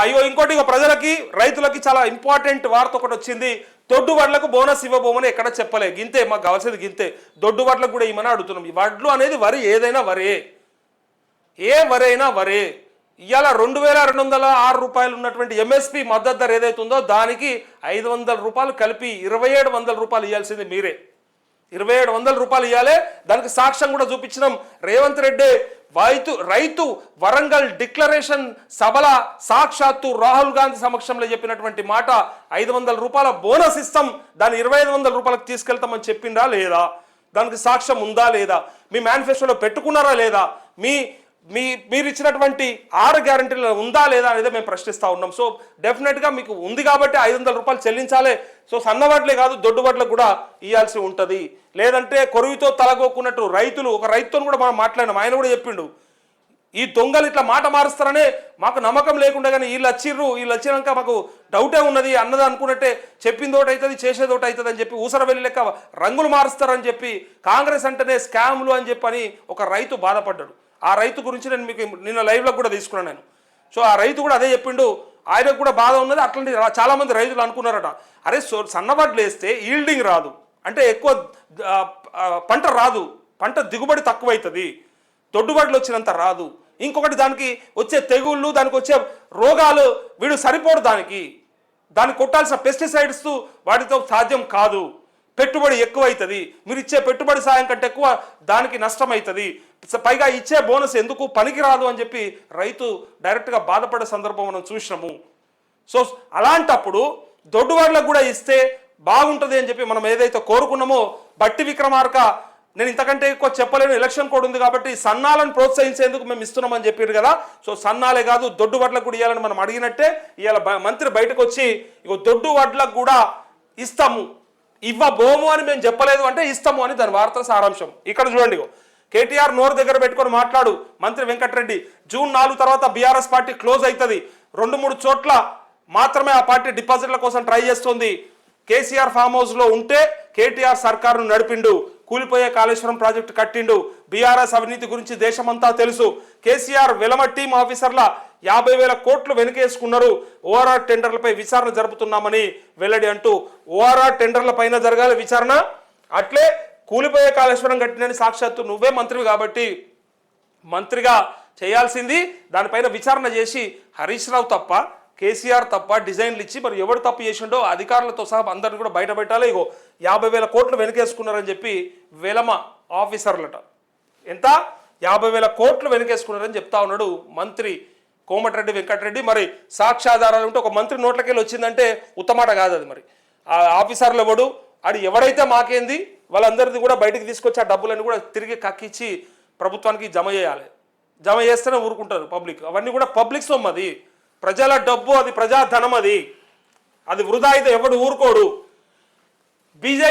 అయ్యో ఇంకోటి ఇక ప్రజలకి రైతులకి చాలా ఇంపార్టెంట్ వార్త ఒకటి వచ్చింది. దొడ్డు వడ్లకు బోనస్ ఇవ్వబోమని ఎక్కడ చెప్పలే. గింతే మాకు కావాల్సింది గింతే. దొడ్డు వడ్లకు కూడా ఇవ్వమని అడుగుతున్నాం. ఈ వడ్లు అనేది వరి ఏదైనా వరే. ఏ వరి అయినా వరే. ఇవాళ రెండు వేల రెండు వందల ఆరు రూపాయలు ఉన్నటువంటి ఎంఎస్పి మద్దతు ధర ఏదైతే ఉందో దానికి ఐదు వందల రూపాయలు కలిపి ఇరవై ఏడు వందల రూపాయలు ఇవ్వాల్సింది మీరే. ఇరవై ఏడు వందల రూపాయలు ఇవ్వాలి దానికి సాక్ష్యం కూడా చూపించినాం. రేవంత్ రెడ్డి రైతు రైతు వరంగల్ డిక్లరేషన్ సభల సాక్షాత్తు రాహుల్ గాంధీ సమక్షంలో చెప్పినటువంటి మాట ఐదు వందల రూపాయల బోనస్ ఇస్తాం దాన్ని ఇరవై ఐదు వందల రూపాయలకు తీసుకెళ్తామని చెప్పిందా లేదా? దానికి సాక్ష్యం ఉందా లేదా? మీ మేనిఫెస్టోలో పెట్టుకున్నారా లేదా? మీ మీ మీరు ఇచ్చినటువంటి ఆరు గ్యారంటీలు ఉందా లేదా అనేది మేము ప్రశ్నిస్తూ ఉన్నాం. సో డెఫినెట్గా మీకు ఉంది కాబట్టి ఐదు వందల రూపాయలు చెల్లించాలి. సో సన్నబడ్లే కాదు దొడ్డుబడ్లకు కూడా ఇవ్వాల్సి ఉంటుంది. లేదంటే కొరువుతో తలగోకున్నట్టు రైతులు ఒక రైతుతో కూడా మనం మాట్లాడినాం ఆయన కూడా చెప్పిండు. ఈ దొంగలు ఇట్లా మాట మారుస్తారనే మాకు నమ్మకం లేకుండా కానీ వీళ్ళు వచ్చిర్రు వీళ్ళు వచ్చినాక మాకు డౌటే ఉన్నది అన్నది అనుకున్నట్టే చెప్పింది ఒకటి అవుతుంది చేసేది ఒకటి అవుతుంది అని చెప్పి ఊసర వెళ్ళి లెక్క రంగులు మారుస్తారని చెప్పి కాంగ్రెస్ అంటేనే స్కామ్లు అని చెప్పని ఒక రైతు బాధపడ్డాడు. ఆ రైతు గురించి నేను మీకు నిన్న లైవ్లో కూడా తీసుకున్నాను నేను. సో ఆ రైతు కూడా అదే చెప్పిండు ఆయనకు కూడా బాధ ఉన్నది అట్లాంటి చాలామంది రైతులు అనుకున్నారట. అరే సో సన్నబడ్లు వేస్తే ఈల్డింగ్ రాదు. అంటే ఎక్కువ పంట రాదు. పంట దిగుబడి తక్కువైతుంది. దొడ్డుబడులు వచ్చినంత రాదు. ఇంకొకటి దానికి వచ్చే తెగుళ్ళు దానికి వచ్చే రోగాలు వీడు సరిపోడు దానికి. దాన్ని కొట్టాల్సిన పెస్టిసైడ్స్ వాటితో సాధ్యం కాదు. పెట్టుబడి ఎక్కువ అవుతుంది మీరు ఇచ్చే పెట్టుబడి సాయం కంటే ఎక్కువ దానికి నష్టం అవుతుంది పైగా ఇచ్చే బోనస్ ఎందుకు? పనికిరాదు అని చెప్పి రైతు డైరెక్ట్గా బాధపడే సందర్భం మనం చూసినాము. సో అలాంటప్పుడు దొడ్డువాళ్ళకు కూడా ఇస్తే బాగుంటుంది అని చెప్పి మనం ఏదైతే కోరుకున్నామో బట్టి విక్రమార్క నేను ఇంతకంటే ఎక్కువ చెప్పలేను. ఎలక్షన్ కోడ్ ఉంది కాబట్టి సన్నాలను ప్రోత్సహించేందుకు మేము ఇస్తున్నామని చెప్పారు కదా. సో సన్నాలే కాదు దొడ్డు వడ్లకు కూడా ఇవ్వాలని మనం అడిగినట్టే ఇవాళ బ- మంత్రి బయటకు వచ్చి ఇగో దొడ్డు వడ్లకు కూడా ఇస్తాము. ఇవ్వబోము అని మేము చెప్పలేదు అంటే ఇస్తాము అని దాని వార్తల సారాంశం. ఇక్కడ చూడండి కేటీఆర్ నోరు దగ్గర పెట్టుకొని మాట్లాడు మంత్రి వెంకటరెడ్డి. జూన్ నాలుగు తర్వాత బీఆర్ఎస్ పార్టీ క్లోజ్ అవుతుంది రెండు మూడు చోట్ల మాత్రమే ఆ పార్టీ డిపాజిట్ల కోసం ట్రై చేస్తుంది. కేసీఆర్ ఫామ్ హౌస్లో ఉంటే కేటీఆర్ సర్కారును నడిపిండు. కూలిపోయే కాళేశ్వరం ప్రాజెక్టు కట్టిండు. బీఆర్ఎస్ అవినీతి గురించి దేశమంతా తెలుసు. కేసీఆర్ వెలమ టీం ఆఫీసర్ల యాభై వేల కోట్లు వెనుకేసుకున్నారు. ఓఆర్ఆర్ టెండర్లపై విచారణ జరుపుతున్నామని వెల్లడి అంటూ ఓఆర్ఆర్ టెండర్ల పైన జరగాలి విచారణ. అట్లే కూలిపోయే కాళేశ్వరం కట్టినని సాక్షాత్తు నువ్వే మంత్రివి కాబట్టి మంత్రిగా చేయాల్సింది. దానిపైన విచారణ చేసి హరీష్ రావు తప్ప కేసీఆర్ తప్ప డిజైన్లు ఇచ్చి మరి ఎవడు తప్పు చేసిండో అధికారులతో సహా అందరిని కూడా బయట పెట్టాలి ఇగో యాభై వేల కోట్లు వెనకేసుకున్నారని చెప్పి వెలమ ఆఫీసర్లట. ఎంత? యాభై వేల కోట్లు వెనకేసుకున్నారని చెప్తా ఉన్నాడు మంత్రి కోమటిరెడ్డి వెంకటరెడ్డి మరి సాక్ష్యాధారాలు ఉంటే ఒక మంత్రి నోట్లకెళ్ళి వచ్చిందంటే ఉత్తమాట కాదు అది మరి. ఆ ఆఫీసర్లు ఎవడు? అది ఎవరైతే మాకేంది? వాళ్ళందరిది కూడా బయటికి తీసుకొచ్చి ఆ డబ్బులన్నీ కూడా తిరిగి కక్కిచ్చి ప్రభుత్వానికి జమ చేయాలి. జమ చేస్తేనే ఊరుకుంటారు పబ్లిక్. అవన్నీ కూడా పబ్లిక్ సొమ్ము అది. ప్రజల డబ్బు అది ప్రజాధనం అది. అది వృధా అయితే ఎవడు ఊరుకోడు. బీజేపీ